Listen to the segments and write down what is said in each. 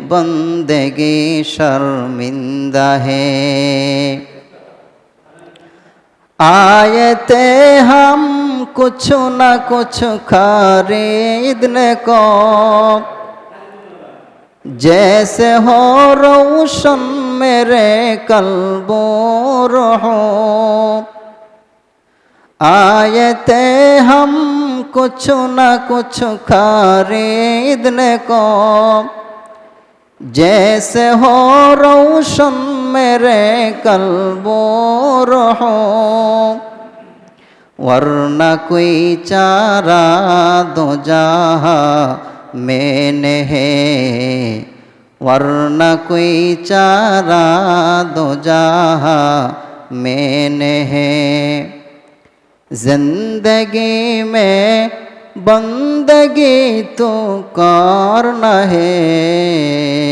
बंदगी शर्मिंदा है आयते हम कुछ न कुछ खरीदने को जैसे हो रोशन मेरे कल्बो रहो आयते हम कुछ न कुछ खरीदने को जैसे हो रोशन मेरे कल्बो रहो, वरना कोई चारा दो जहा मैंने है। वरना कोई चारा दो जहा मैंने है। ज़िंदगी में बंदगी तो कौन है।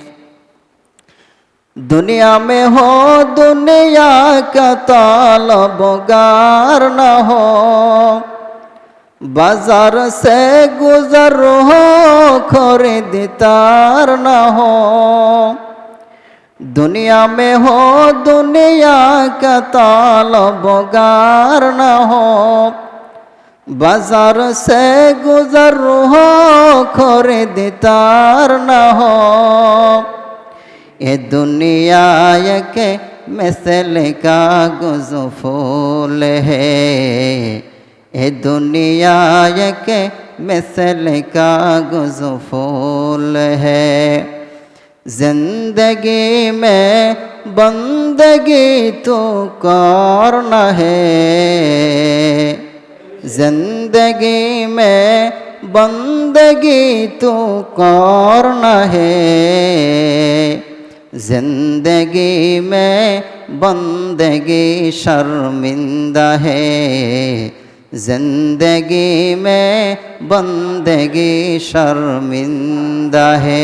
दुनिया में हो, दुनिया का तालबगार न हो। बाज़ार से गुजर हो खरीदार न हो। दुनिया में हो, दुनिया का तालबगार न हो। बाज़ार से गुजर हो खरीदार न हो। ये दुनिया के मिसल का गुज फूल है। ये दुनिया के मिसल का गुज फूल है। ज़िंदगी में बंदगी तो कौन है। ज़िंदगी में बंदगी तो कौन है। ज़िंदगी में बंदगी शर्मिंदा है। ज़िंदगी में बंदगी शर्मिंदा है।